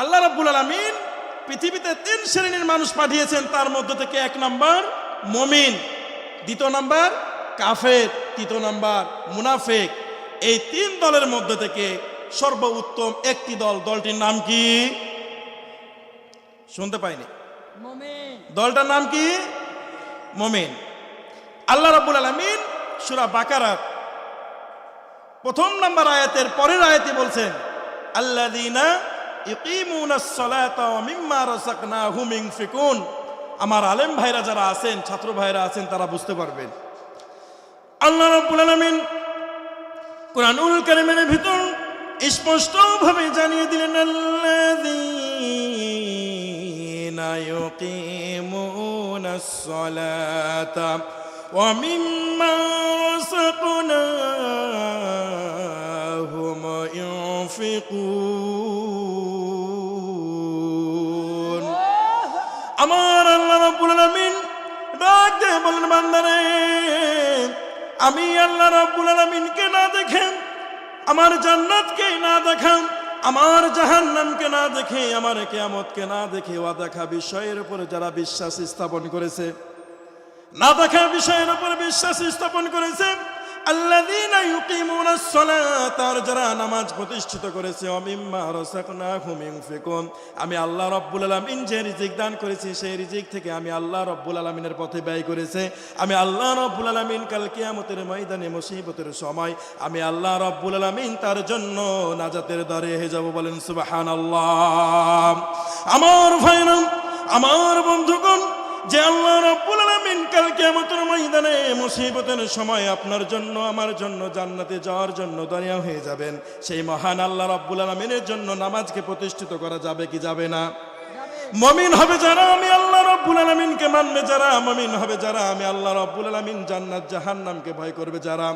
আল্লাহ রাব্বুল আলামিন পৃথিবীতে তিন শ্রেণির মানুষ পাঠিয়েছেন তার মধ্য থেকে এক নাম্বার মমিন দ্বিতীয় নাম্বার কাফের তৃতীয় নাম্বার মুনাফেক। এই তিন দলের মধ্য থেকে সর্বোত্তম একটি দল দলটির নাম কি? শুনতে পাইনি। মুমিন। দলটার নাম কি? মমিন। আল্লাহ রাব্বুল আলামিন সূরা বাকারার প্রথম নাম্বার আয়াতের পরের আয়াতে বলছেন আল্লাযীনা আমার আলেম ভাইরা যারা আছেন, ছাত্র ভাইরা আছেন, তারা বুঝতে পারবেন। আল্লাহ কোরআনুল কারীমের ভিতর স্পষ্টভাবে জানিয়ে দিলেন, আল্লাযীনা ইউকিমুনাস সালাতা বান্দারে আমি আল্লাহ রাব্বুল আলামিনকে না দেখেন, আমার জান্নাতকে না দেখাম আমার জাহান্নামকে না দেখে, আমার কেয়ামতকে না দেখে ওয়া দেখা বিষয়ের উপরে যারা বিশ্বাস স্থাপন করেছে, না দেখা বিষয়ের উপরে বিশ্বাস স্থাপন করেছে আল্লাযীনা ইউকিমুনাস সালাত, আর যারা নামাজ প্রতিষ্ঠিত করেছে অমিম্মা রাযাকনাহুম ইউনফিকুন আমি আল্লাহ রাব্বুল আলামিন যে রিজিক দান করেছি, সেই রিজিক থেকে আমি আল্লাহ রাব্বুল আলামিনের পথে ব্যয় করেছে। আমি আল্লাহ রাব্বুল আলামিন কাল কিয়ামতের ময়দানে মুসিবতের সময় আমি আল্লাহ রাব্বুল আলামিন তার জন্য নাজাতের দ্বারে হয়ে যাব বলেন, সুবহানাল্লাহ। আমার ভাইরা, আমার বন্ধুগণ যে আল্লাহ রাব্বুল আলামিন কাল কিয়ামতের ময়দানে মুসিবতের সময় আপনার জন্য, আমার জন্য, জান্নাতে যাওয়ার জন্য দরিয়া হয়ে যাবেন। সেই মহান আল্লাহ রাব্বুল আলামিনের জন্য নামাজকে প্রতিষ্ঠিত করা যাবে কি যাবে না? মমিন হবে যারা, আমি আল্লাহ রাব্বুল আলামিনকে মানবে যারা। মমিন হবে যারা, আমি আল্লাহ রাব্বুল আলামিন জান্নাত জাহান্নামকে ভয় করবে যারা।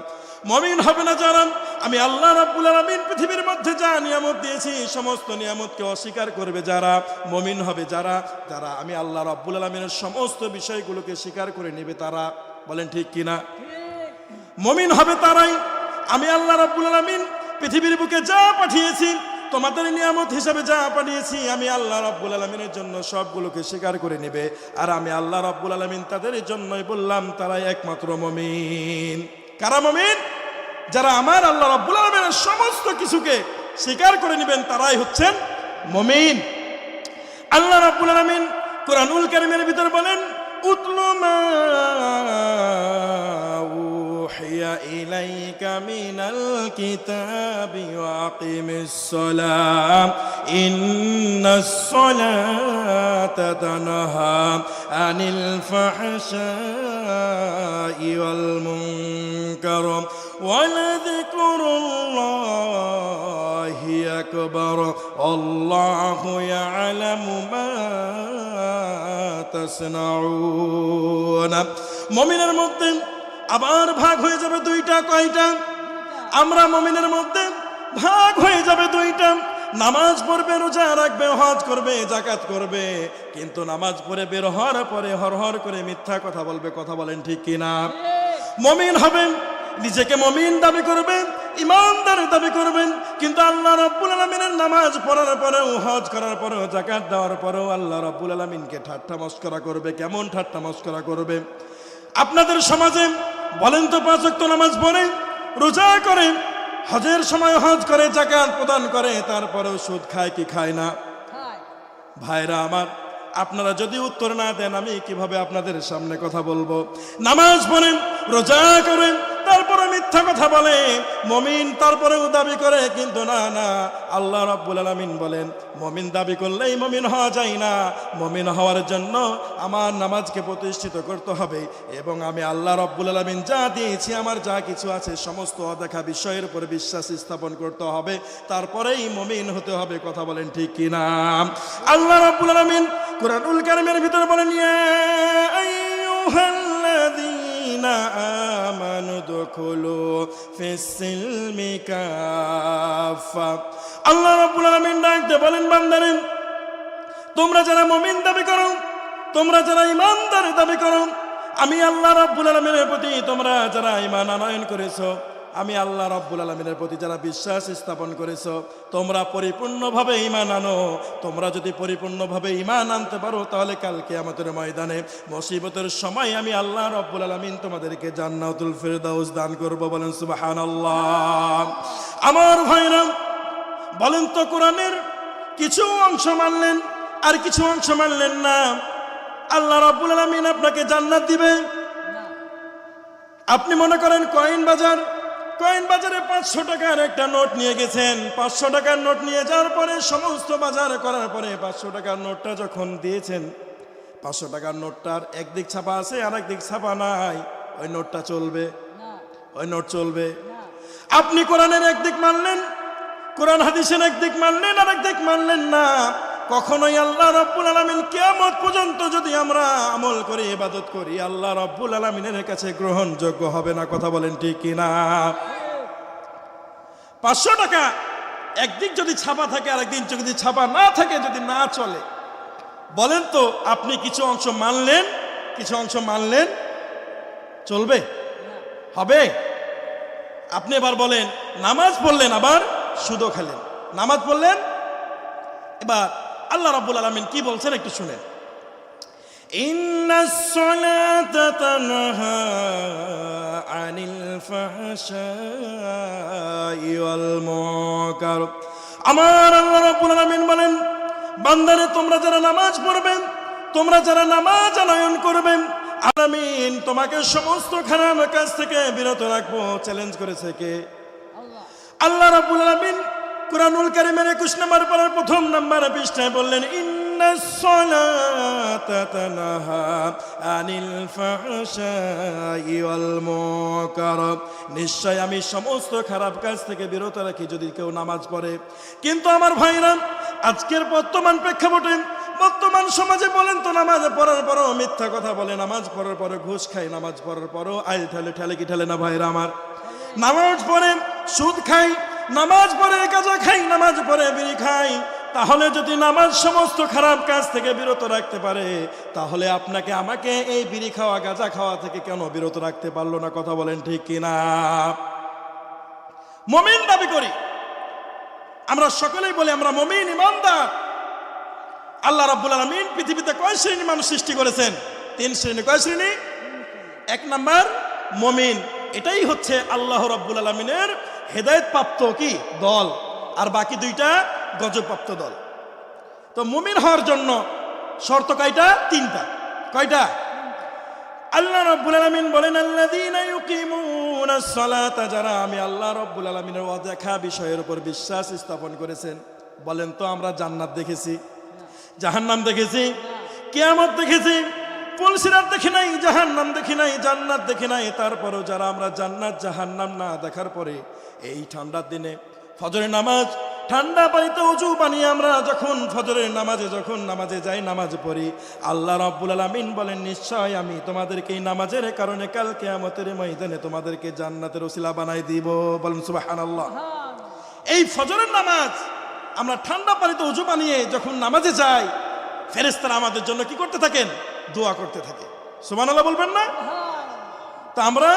মমিন হবে না যারা আমি আল্লাহ রাব্বুল আলামিন পৃথিবীর মধ্যে যা নিয়ামত দিয়েছি, সমস্ত নিয়ামতকে অস্বীকার করবে যারা। মমিন হবে যারা যারা আমি আল্লাহ রাব্বুল আলামিনের সমস্ত বিষয়গুলোকে স্বীকার করে নেবে তারা। বলেন ঠিক কিনা? মমিন হবে তারাই। আমি আল্লাহ রাব্বুল আলামিন পৃথিবীর বুকে যা পাঠিয়েছি, তোমাদের নিয়ামত হিসাবে যা পাঠিয়েছি, আমি আল্লাহ রাব্বুল আলামিনের জন্য সবগুলোকে স্বীকার করে নেবে। আর আমি আল্লাহ রাব্বুল আলামিন তাদের জন্যই বললাম, তারাই একমাত্র মমিন। কারা মমিন? যারা আমার আল্লাহ রাব্বুল আলামিনের সমস্ত কিছুকে স্বীকার করে নেবেন, তারাই হচ্ছেন মমিন। আল্লাহ রাব্বুল আলামিন কোরআনুল কারিমের ভিতর বলেন ইন্নাস সালাতা তানহা আনিল ফাহশাই ওয়াল মুনকার ولذكر الله أكبر والله يعلم ما تصنعون মমিনের মধ্যে আবার ভাগ হয়ে যাবে দুইটা কয়টা আমরা মমিনের মধ্যে ভাগ হয়ে যাবে দুইটা নামাজ পড়বে রোজা রাখবে হজ করবে জাকাত করবে কিন্তু নামাজ পড়ে বের হওয়ার পরে হর হর করে মিথ্যা কথা বলবে কথা বলেন ঠিক কিনা মমিন হবেন নিজেকে মমিন দাবি করবেন ইমানদার দাবি করবেন কিন্তু আল্লাহ রাব্বুল আলামিনের নামাজ পড়ার পরেও হজ করার পরেও জাকাত দেওয়ার পরেও আল্লাহ রাব্বুল আলামিনকে ঠাট্টা মস্করা করবে কেমন ঠাট্টা মস্করা করবে? আপনাদের সমাজে বলেন তো পাঁচ ওয়াক্ত নামাজ পড়ে রোজা করে হজের সময় হজ করে জাকাত প্রদান করে তারপরেও সুদ খায় কি খায় না? ভাইরা আমার আপনারা যদি উত্তর না দেন আমি কীভাবে আপনাদের সামনে কথা বলব? নামাজ পড়েন রোজা করেন মিথ্যা কথা বলে, মমিন তারপরেও দাবি করে, কিন্তু না না, আল্লাহ রাব্বুল আলামিন বলেন, মমিন দাবি করলেই মমিন হওয়া যায় না। মমিন হওয়ার জন্য আমার নামাজকে প্রতিষ্ঠিত করতে হবে এবং আমি আল্লাহ রাব্বুল আলামিন যা দিয়েছি, আমার যা কিছু আছে, সমস্ত অদেখা বিষয়ের উপর বিশ্বাস স্থাপন করতে হবে। তারপরেই মমিন হতে হবে, কথা বলেন ঠিক কিনা? আল্লাহ রাব্বুল আলামিন কোরআনুল কারীমের ভিতরে বলেন আমানু দুখুলু ফিস-সিলমি কাফা আল্লাহ রাব্বুল ডাকতে বলেন, বান্দারে, তোমরা যারা মুমিন দাবি করো, তোমরা যারা ইমানদার দাবি করো, আমি আল্লাহ রাব্বুল আলামিনের প্রতি তোমরা যারা ইমান আনয়ন করেছ আমি আল্লাহ রব্বুল আলমিনের প্রতি যারা বিশ্বাস স্থাপন করেছ তোমরা পরিপূর্ণভাবে ইমান আনো। তোমরা যদি পরিপূর্ণভাবে ইমান আনতে পারো তাহলে কালকে আমাদের ময়দানে মুসিবতের সময় আমি আল্লাহ রব্বুল আলমিন তোমাদেরকে জান্নাতুল ফেরদাউস দান করব বলেন সুবাহান আল্লাহ আমার ভাইরা বলেন তো কোরআনের কিছু অংশ মানলেন আর কিছু অংশ মানলেন না। আল্লাহ রাব্বুল আলামিন আপনাকে জান্নাত দিবে। আপনি মনে করেন কয়েন বাজার? কয়েন বাজারে পাঁচশো টাকার একটা নোট নিয়ে গেছেন। পাঁচশো টাকার নোট নিয়ে যাওয়ার পরে সমস্ত বাজার করার পরে পাঁচশো টাকার নোটটা যখন দিয়েছেন পাঁচশো টাকার নোটটার একদিক ছাপা আছে আর একদিক ছাপা নাই। ওই নোটটা চলবে। ওই নোট চলবে। আপনি কোরআনের একদিক মানলেন কোরআন হাদিসের একদিক মানলেন আর একদিক মানলেন না। কখনোই আল্লাহ রব্বুল আলমিন কেয়ামত পর্যন্ত যদি আমরা আমল করি ইবাদত করি, আল্লাহ রব্বুল আলমিনের কাছে গ্রহণযোগ্য হবে না, কথা বলেন ঠিক কিনা? পাঁচশো টাকা একদিক যদি ছাপা থাকে আর একদিন যদি ছাপা না থাকে, যদি না চলে, বলেন তো আপনি কিছু অংশ মানলেন, কিছু অংশ মানলেন, চলবে? হবে? আপনি এবার বলেন, নামাজ পড়লেন, আবার সুদও খেলেন, নামাজ পড়লেন, এবার আল্লাহ রাব্বুল আলামিন কি বলছেন একটু শুনেন। ইন্নাস সালাতা তানহা আনিল ফাহশাই ওয়াল মুনকার। আমার আল্লাহ রাব্বুল আলামিন বলেন বান্দারে তোমরা যারা নামাজ পড়বেন তোমরা যারা নামাজ আনয়ন করবেন আলামিন তোমাকে সমস্ত খারাপ কাজ থেকে বিরত রাখব। চ্যালেঞ্জ করেছে কে? আল্লাহ রাব্বুল আলামিন কুরআনুল কারীমের 21 নম্বর পারার প্রথম নাম্বার পৃষ্ঠায় বললেন নিশ্চয় আমি সমস্ত খারাপ কাজ থেকে বিরত রাখি যদি কেউ নামাজ পড়ে। কিন্তু আমার ভাইরা, আজকের বর্তমান প্রেক্ষাপটে বর্তমান সমাজে বলেন তো, নামাজ পড়ার পরও মিথ্যা কথা বলে, নামাজ পড়ার পরে ঘুষ খাই নামাজ পড়ার পরও আইল ঠেলে ঠেলে কি ঠেলে না ভাইরা আমার? নামাজ পড়ে, সুদ খাই নামাজ পড়ে কাজা খাই, নামাজ পড়ে বিড়ি খাই, তাহলে যদি নামাজ সমস্ত খারাপ কাজ থেকে বিরত রাখতে পারে, তাহলে আপনাকে আমাকে এই বিড়ি খাওয়া, গাঁজা খাওয়া থেকে কেন বিরত রাখতে পারল না কথা বলেন ঠিক কিনা? মমিন দাবি করি। আমরা সকলেই বলি আমরা মমিন, ইমানদার। আল্লাহ রাব্বুল আলামিন পৃথিবীতে কয় শ্রেণি মানুষ সৃষ্টি করেছেন? তিন শ্রেণি। কয় শ্রেণি? এক নাম্বার মমিন। এটাই হচ্ছে আল্লাহ রাব্বুল আলমিনের হেদায়ত প্রাপ্ত কি? দল। আর বাকি দুইটা গজপ্রাপ্ত দল। তো মুমিন হওয়ার জন্য শর্ত কয়টা? তিনটা। কয়টা? আল্লাহ রাব্বুল আলামিন বলেন সালাতা যারা আমি আল্লাহ রাব্বুল আলামিনের অদেখা বিষয়ের উপর বিশ্বাস স্থাপন করেছেন। বলেন তো আমরা জান্নাত দেখেছি? জাহান্নাম দেখেছি? কিয়ামত দেখেছি? পুলসিরাত দেখি নাই জাহান্নাম দেখি নাই জান্নাত দেখি নাই। তারপরেও যারা আমরা জান্নাত জাহান্নাম না দেখার পরে এই ঠান্ডার দিনে ফজরের নামাজ ঠান্ডা পানিতে উঁচু বানিয়ে আমরা যখন ফজরের নামাজে যখন নামাজে যাই নামাজ পড়ি আল্লাহ রাব্বুল আলামিন বলেন নিশ্চয় আমি তোমাদেরকে এই নামাজের কারণে কাল কিয়ামতের ময়দানে তোমাদেরকে জান্নাতের ওসিলা বানাই দিব। বলেন সুবহানাল্লাহ। এই ফজরের নামাজ আমরা ঠান্ডা পানিতে উঁচু বানিয়ে যখন নামাজে যাই ফেরেস্তারা আমাদের জন্য কি করতে থাকেন? দোয়া করতে থাকে। সুবহানাল্লাহ বলবেন না? তা আমরা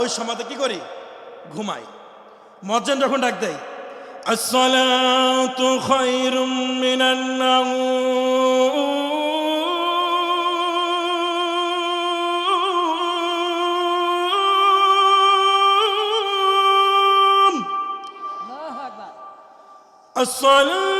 ওই সময়তে কি করি? ঘুমাই। মজ্জেন যখন ডাক দেয় আসসালাতু খায়রুম মিনান নাওম। আল্লাহু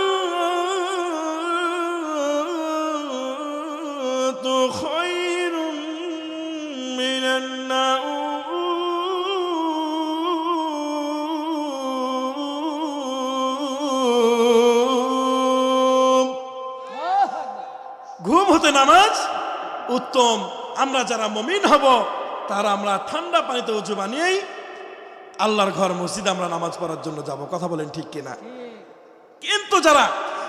আমরা যারা মমিন হব, তারা আমরা ঠান্ডা পানিতে উঁচু বানিয়েই আল্লাহর ঘর মসজিদে আমরা নামাজ পড়ার জন্য যাব। কথা বলেন ঠিক কিনা? কিন্তু যারা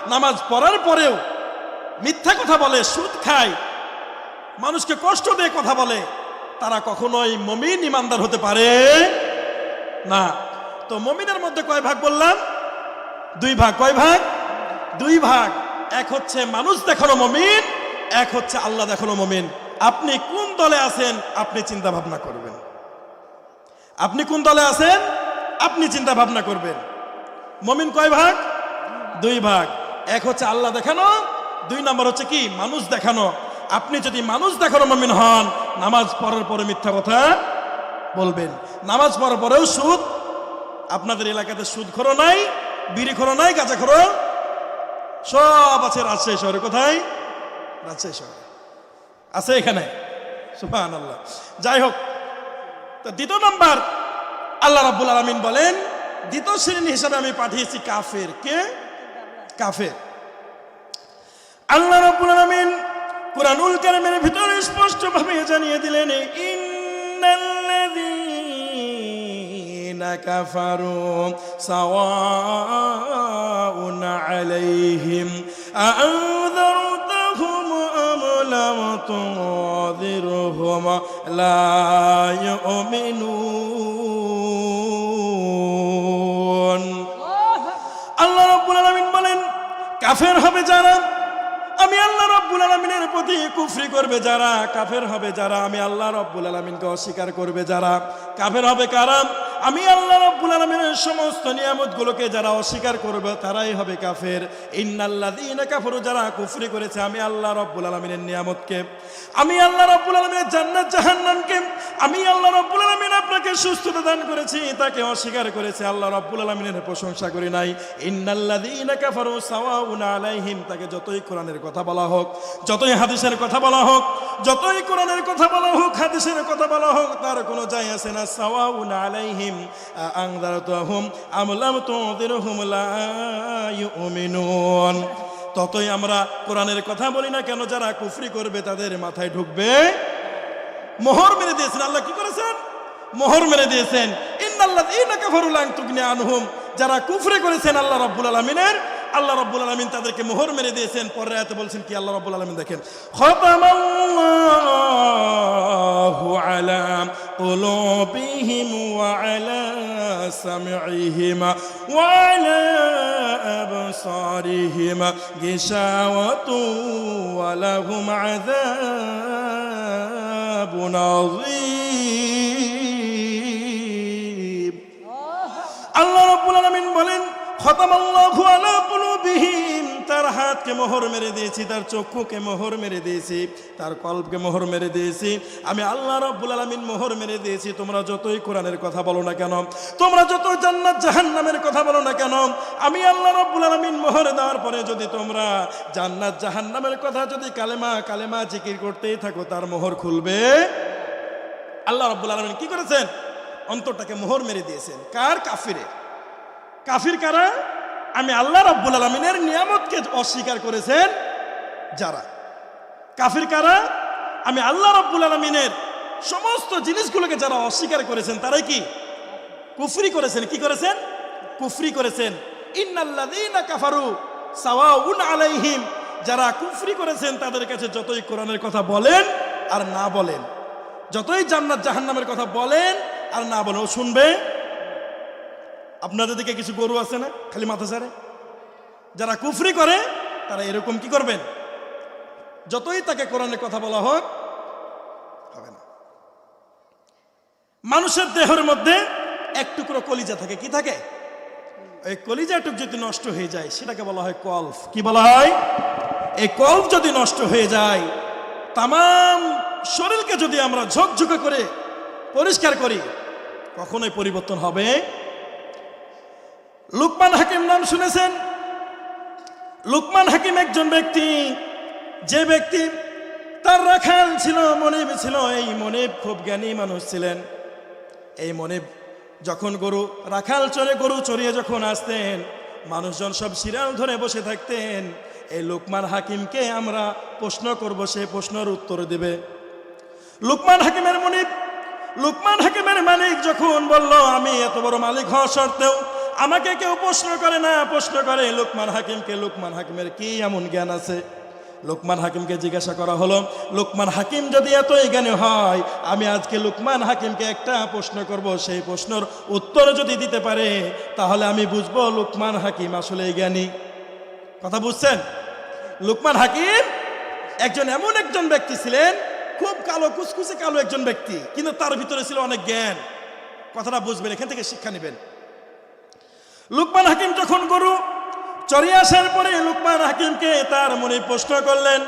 নামাজ পড়ার পরেও মিথ্যা কথা বলে, সুদ খায়, মানুষকে কষ্ট দিয়ে কথা বলে, তারা কখনোই মমিন ইমানদার হতে পারে না। তো মমিনের মধ্যে কয় ভাগ বললাম? দুই ভাগ। কয় ভাগ? দুই ভাগ। এক হচ্ছে মানুষ দেখানো মমিন, এক হচ্ছে আল্লাহ দেখানো মমিন। আপনি কোন দলে আছেন, আপনি চিন্তা ভাবনা করবেন। আপনি কোন দলে আছেন, আপনি চিন্তা ভাবনা করবেন। মমিন কয় ভাগ? দুই ভাগ। এক হচ্ছে আল্লাহ দেখানো, দুই নম্বর হচ্ছে কি? মানুষ দেখানো। আপনি যদি মানুষ দেখানো মমিন হন, নামাজ পড়ার পরে মিথ্যা কথা বলবেন। নামাজ পড়ার পরেও সুদ, আপনাদের এলাকাতে সুদ খরো নাই, বিড়ি খরো নাই, গাঁজা খরো। সব আছে রাজশাহী শহরে। কোথায়? রাজশাহী শহরে। আছে এখানে? সুহান আল্লাহ যাই হোক, তো দ্বিতীয় নাম্বার, আল্লাহ রাব্বুল আলমিন বলেন, দ্বিতীয় শ্রেণি হিসাবে আমি পাঠিয়েছি কাফের। কে? কাফের। আল্লাহ রাব্বুল আলামিন কুরআনুল কারীমের ভিতরে স্পষ্ট ভাবে জানিয়ে দিলেন, ইন্নাল্লাযীনা কাফারু সাওয়াউন আলাইহিম তুনযিরহুম লা ইউমিনুন আল্লাহ রাব্বুল আলামিন বলেন, কাফের হবে যারা, আমি আল্লাহ রাব্বুল আলামিনের প্রতি কুফরি করবে যারা, কাফের হবে যারা, আমি আল্লাহ রাব্বুল আলামিনকে অস্বীকার করবে যারা। কাফের হবে কারা? আমি আল্লাহ রাব্বুল আলামিনের সমস্ত নিয়ামতগুলোকে যারা অস্বীকার করবে তারাই হবে কাফের। ইন্নাল্লাযীনা কাফারু, যারা কুফরি করেছে, আমি আল্লাহ রাব্বুল আলামিনের নিয়ামতকে। আমি আল্লাহ রাব্বুল আলামিনের জান্নাত, জাহান্নামকে। আমি আল্লাহ রাব্বুল আলামিন আপনাকে সুস্থতা দান করেছি, তাকে অস্বীকার করেছে, আল্লাহ রাব্বুল আলামিনের প্রশংসা করি নাই। ইন্নাল্লাযীনা কাফারু, সাওয়াউন আলাইহিম, তাকে যতই কোরআনের কথা বলা হোক, যতই হাদিসের কথা বলা হোক, যতই কোরআনের কথা বলা হোক, হাদিসের কথা বলা হোক, তার কোনো যায় আসে না। সাওয়াউন আলাইহিম লা ইউমিনুন। ততই আমরা কোরআনের কথা বলি না কেন, যারা কুফরি করবে তাদের মাথায় ঢুকবে। মোহর মেরে দিয়েছেন, আল্লাহ কি করেছেন? মোহর মেরে দিয়েছেন। ইন্নাল্লাযীনা কাফারু লান তুগনি আনহুম, যারা কুফরি করেছেন আল্লাহ রাব্বুল আলামিনের আল্লাহ রাব্বুল আলামিন তাদেরকে মোহর মেরে দিয়েছেন পরের আয়াতে বলছেন কি আল্লাহ রাব্বুল আলামিন দেখেন খতামাল্লাহু আলা قلوبهم وعلى سمعهم وعلى أبصارهم غشاوة ولهم عذاب عظيم খতামাল্লাহু আলা কুলুবিহিম, তার হাতকে মোহর মেরে দিয়েছি, তার চক্ষুকে মোহর মেরে দিয়েছি, তার কল্পকে মোহর মেরে দিয়েছি, আমি আল্লাহ রাব্বুল আলামিন মোহর মেরে দিয়েছি, তোমরা যতই কোরআনের কথা বলো না কেন, তোমরা যত জান্নাত জাহান্নামের কথা বলো না কেন, আমি আল্লাহ রাব্বুল আলামিন মোহর দেওয়ার পরে যদি তোমরা জান্নাত জাহান্নামের কথা যদি কালেমা কালেমা জিকির করতেই থাকো, তার মোহর খুলবে। আল্লাহ রাব্বুল আলামিন কি করেছেন? অন্তরটাকে মোহর মেরে দিয়েছেন। কার? কাফিরে কাফির কারা? আমি আল্লাহ রাব্বুল আলমিনের নিয়ামতকে অস্বীকার করেছেন যারা। কাফির কারা? আমি আল্লাহ রাব্বুল আলমিনের সমস্ত জিনিসগুলোকে যারা অস্বীকার করেছেন, তারাই কি? কুফরি করেছেন। কি করেছেন? কুফরি করেছেন। কাফারু আলাইহিম, যারা কুফরি করেছেন, তাদের কাছে যতই কোরআনের কথা বলেন আর না বলেন, যতই জান্নাত জাহান্নামের কথা বলেন আর না বলেন। ও শুনবে আপনাদের দিকে কিছু গরু আছে না? খালি মাথা ছাড়ে যারা কুফরি করে, তারা এরকম কি করবেন? যতই তাকে কোরআনে কথা বলা হোক, হবে না। মানুষের দেহের মধ্যে এক টুকরো কলিজা থাকে। কি থাকে? এই কলিজাটুক যদি নষ্ট হয়ে যায়, সেটাকে বলা হয় কলফ। কি বলা হয়? এই কলফ যদি নষ্ট হয়ে যায় তাম শরীরকে যদি আমরা ঝকঝকে করে পরিষ্কার করি, কখনোই পরিবর্তন হবে লুকমান হাকিম নাম শুনেছেন? লুকমান হাকিম একজন ব্যক্তি, যে ব্যক্তি তার রাখাল ছিল, মনিব ছিল, এই মনিব খুব জ্ঞানী মানুষ ছিলেন। এই মনিব যখন গরু, রাখাল চড়ে গরু চড়িয়ে যখন আসতেন, মানুষজন সব শিরাল ধরে বসে থাকতেন, এই লুকমান হাকিমকে আমরা প্রশ্ন করব, সে প্রশ্নের উত্তর দেবে। লুকমান হাকিমের মনিব, লুকমান হাকিমের মালিক যখন বলল, আমি এত বড় মালিক হওয়া সত্ত্বেও আমাকে কেউ প্রশ্ন করে না, প্রশ্ন করে, লোকমান হাকিমকে, লোকমান হাকিমের কি এমন জ্ঞান আছে? লোকমান হাকিমকে জিজ্ঞাসা করা হলো, লোকমান হাকিম যদি এতই জ্ঞানী হয়, আমি আজকে লোকমান হাকিমকে একটা প্রশ্ন করব, সেই প্রশ্নের উত্তর যদি দিতে পারে, তাহলে আমি বুঝব লোকমান হাকিম আসলে জ্ঞানী। কথা বুঝছেন? লোকমান হাকিম একজন এমন একজন ব্যক্তি ছিলেন, খুব কালো, কুচকুচে কালো একজন ব্যক্তি, কিন্তু তার ভিতরে ছিল অনেক জ্ঞান। কথাটা বুঝবেন, এখান থেকে শিক্ষা নেবেন। লুকমান হাকিম যখন গরু চড়িয়ে আসার পরে লুকমান হাকিমকে তার মনে প্রশ্ন করলেন,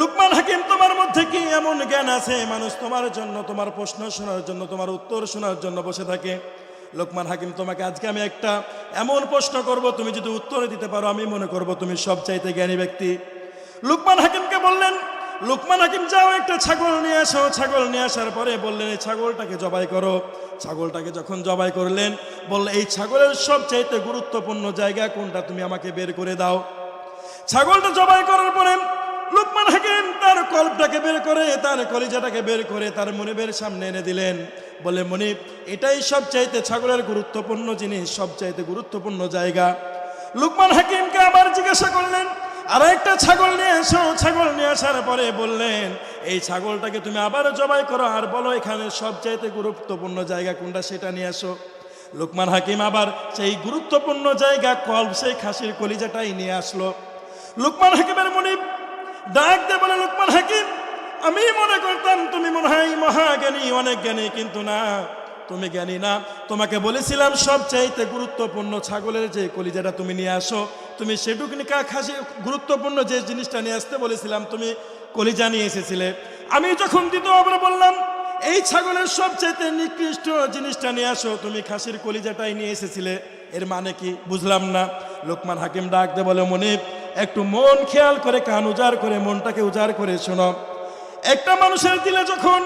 লুকমান হাকিম, তোমার মধ্যে কি এমন জ্ঞান আছে? মানুষ তোমার জন্য, তোমার প্রশ্ন শোনার জন্য, তোমার উত্তর শোনার জন্য বসে থাকে। লোকমান হাকিম, তোমাকে আজকে আমি একটা এমন প্রশ্ন করব, তুমি যদি উত্তর দিতে পারো, আমি মনে করব তুমি সব চাইতে জ্ঞানী ব্যক্তি। লুকমান হাকিমকে বললেন, লুকমান হাকিম, যাও একটা ছাগল নিয়ে আসো। ছাগল নিয়ে আসার পরে বললেন, এই ছাগলটাকে জবাই করো। ছাগলটাকে যখন জবাই করলেন বললে এই ছাগলের সব চাইতে গুরুত্বপূর্ণ জায়গা কোনটা? তুমি আমাকে বের করে দাও। ছাগলটা জবাই করার পরে লুকমান হাকিম তার কল্পটাকে বের করে, তার কলিজাটাকে বের করে তার মনিবের সামনে এনে দিলেন। বলে মনিব, এটাই সব চাইতে ছাগলের গুরুত্বপূর্ণ জিনিস সব চাইতে গুরুত্বপূর্ণ জায়গা। লুকমান হাকিমকে আবার জিজ্ঞাসা করলেন আর একটা ছাগল নিয়ে এসো। ছাগল নিয়ে আসার পরে বললেন, এই ছাগলটাকে তুমি আবার জবাই করো আর বলো এখানে সব চাইতে গুরুত্বপূর্ণ জায়গা কোনটা সেটা নিয়ে আসো লোকমান হাকিম আবার সেই গুরুত্বপূর্ণ জায়গা কল্প, সেই খাসির কলিজাটাই নিয়ে আসলো। লোকমান হাকিমের মনিব ডাক দে বলে, লুকমান হাকিম, আমি মনে করতাম তুমি মনে হয় মহাজ্ঞানী, অনেক জ্ঞানী, কিন্তু না। তুমি জ্ঞানী না। তোমাকে বলেছিলাম সব চাইতে গুরুত্বপূর্ণ ছাগলের যে কলিজাটা তুমি নিয়ে আসো, তুমি সেটুকু খাসি, গুরুত্বপূর্ণ যে জিনিসটা নিয়ে আসতে বলেছিলাম, তুমি কলিজা নিয়ে এসেছিলে। আমি যখন দ্বিতীয়বার বললাম, এই ছাগলের সবচাইতে নিকৃষ্ট জিনিসটা নিয়ে আসো, তুমি খাসির কলিজাটাই নিয়ে এসেছিলে। এর মানে কি? বুঝলাম না। লোকমান হাকিম ডাক দে বলে, মনিব, একটু মন খেয়াল করে, কান উজাড় করে, মনটাকে উজাড় করে শোনো। একটা মানুষের দিলে যখন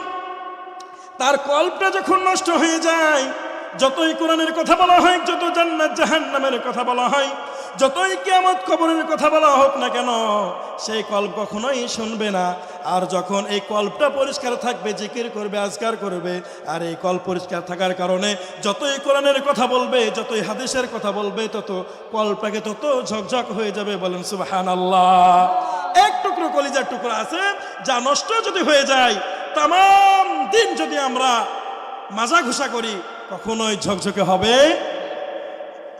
তার কল্পটা যখন নষ্ট হয়ে যায়, যতই কোরআনের কথা বলা হয়, যত জান্নাত জাহান নামের কথা বলা হয়, যতই কিয়ামত কবরের কথা বলা হোক না কেন, সেই কল্প কখনোই শুনবে না। আর যখন এই কল্পটা পরিষ্কার থাকবে, জিকির করবে, আজকার করবে, আর এই কল্প পরিষ্কার থাকার কারণে যতই কোরআনের কথা বলবে, যতই হাদিসের কথা বলবে, তত কল্পটাকে তত ঝকঝক হয়ে যাবে। বলেন সুবাহান আল্লাহ এক টুকরো কলিজার টুকরো আছে, যা নষ্ট যদি হয়ে যায় তাম দিন যদি আমরা মাজা ঘুষা করি, কখনোই ঝকঝকে হবে।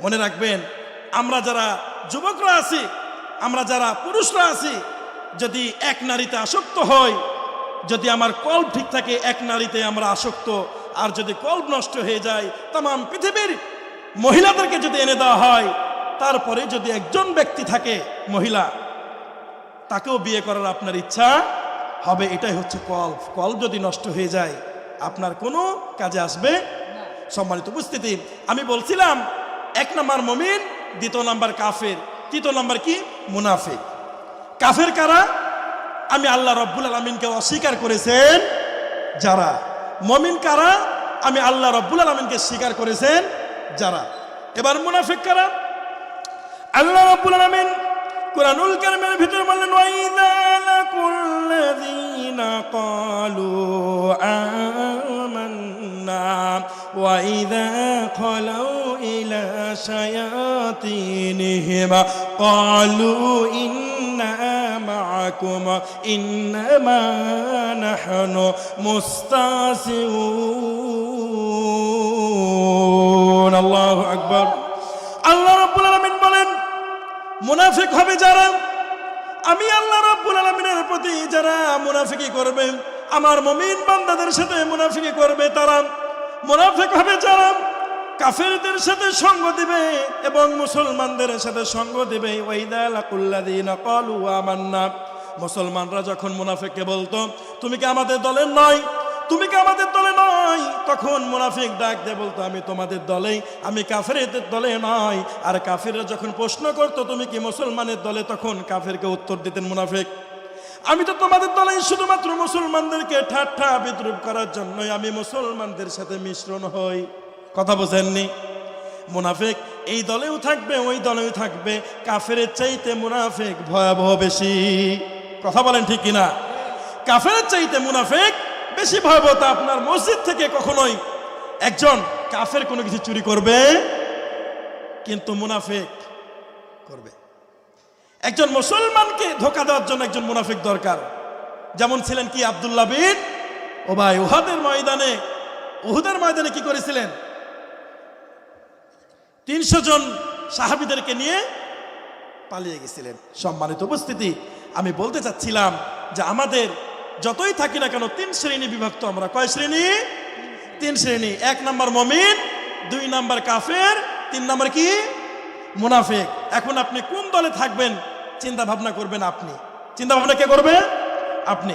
মনে রাখবেন, আমরা যারা যুবকরা আছি, আমরা যারা পুরুষরা আছি, যদি এক নারীতে আসক্ত হই, যদি আমার কল্প ঠিক থাকে এক নারীতে আমরা আসক্ত, আর যদি কল্প নষ্ট হয়ে যায় তাম পৃথিবীর মহিলাদেরকে যদি এনে দেওয়া হয়, তারপরে যদি একজন ব্যক্তি থাকে মহিলা, তাকেও বিয়ে করার আপনার ইচ্ছা হবে, এটাই হচ্ছে কল কল যদি নষ্ট হয়ে যায়, আপনার কোনো কাজে আসবে সম্মানিত উপস্থিতি, আমি বলছিলাম, এক নম্বর মমিন, দ্বিতীয় নাম্বার কাফের। তৃতীয় নাম্বার কি? মুনাফিক। কাফের কারা? আমি আল্লাহ রব্বুল আলমিনকে অস্বীকার করেছেন। যারা? মমিন কারা? আমি আল্লাহ রব্বুল আলমিনকে স্বীকার করেছেন। যারা? এবার মুনাফিক কারা? আল্লাহ রব্বুল আলামিন কুরআনুল কারীমের ভিতরে বললেন ওয়াইদা লাকুল্লাযীনা ক্বালু আমান্না ওয়াইদা খালাউ ইলা শায়াতিনহিম ক্বালু ইন্না মা'াকুম ইন্নামা নাহনু মুস্তাসিউন আল্লাহু আকবার আল্লাহ রাব্বুল আলামিন বলেন মুনাফিক হবে যারা, আমি আল্লাহ রাব্বুল আলামিনের প্রতি যারা মুনাফিকি করবে, আমার মুমিন বান্দাদের সাথে মুনাফিকি করবে তারা। মুনাফিক হবে যারা, কাফেরদের সাথে সঙ্গ দিবে এবং মুসলমানদের সাথে সঙ্গ দিবে। মুসলমানরা যখন মুনাফিককে বলতো, তুমি কি আমাদের দলের নয়? তুমি কি আমাদের দলে নয়? তখন মুনাফিক ডাক দিয়ে বলতো, আমি তোমাদের দলেই, আমি কাফেরদের দলে নয়। আর কাফেররা যখন প্রশ্ন করতো, তুমি কি মুসলমানের দলে? তখন কাফেরকে উত্তর দিতেন মুনাফিক, আমি তো তোমাদের দলেই শুধুমাত্র মুসলমানদেরকে ঠাট্টা বিদ্রুপ করার জন্যই আমি মুসলমানদের সাথে মিশ্রণ হই। কথা বোঝেননি? মুনাফিক, এই দলেও থাকবে, ওই দলেও থাকবে কাফের চাইতে মুনাফিক ভয়াবহ বেশি। কথা বলেন ঠিক কিনা? কাফের চাইতে মুনাফিক বেশি ভয়াবহতা আপনার মসজিদ থেকে কখনোই একজন কাফের কোনো কিছু চুরি করবে, কিন্তু মুনাফেক করবে। একজন মুসলমানকে ধোকা দেওয়ার জন্য একজন মুনাফিক দরকার। যেমন ছিলেন কি আব্দুল্লাহ বিন ও ভাই উহাদের ময়দানে, উহুদের ময়দানে কি করেছিলেন? তিনশো জন সাহাবিদেরকে নিয়ে পালিয়ে গেছিলেন। সম্মানিত উপস্থিতি, আমি বলতে চাচ্ছিলাম যে আমাদের যতই থাকি না কেন, তিন শ্রেণি বিভক্ত আমরা। কয় শ্রেণি? তিন শ্রেণি। এক নাম্বার মমিন, দুই নাম্বার কাফের, তিন নাম্বার কি? মুনাফেক। এখন আপনি কোন দলে থাকবেন চিন্তা ভাবনা করবেন আপনি। চিন্তা ভাবনা কে করবে? আপনি।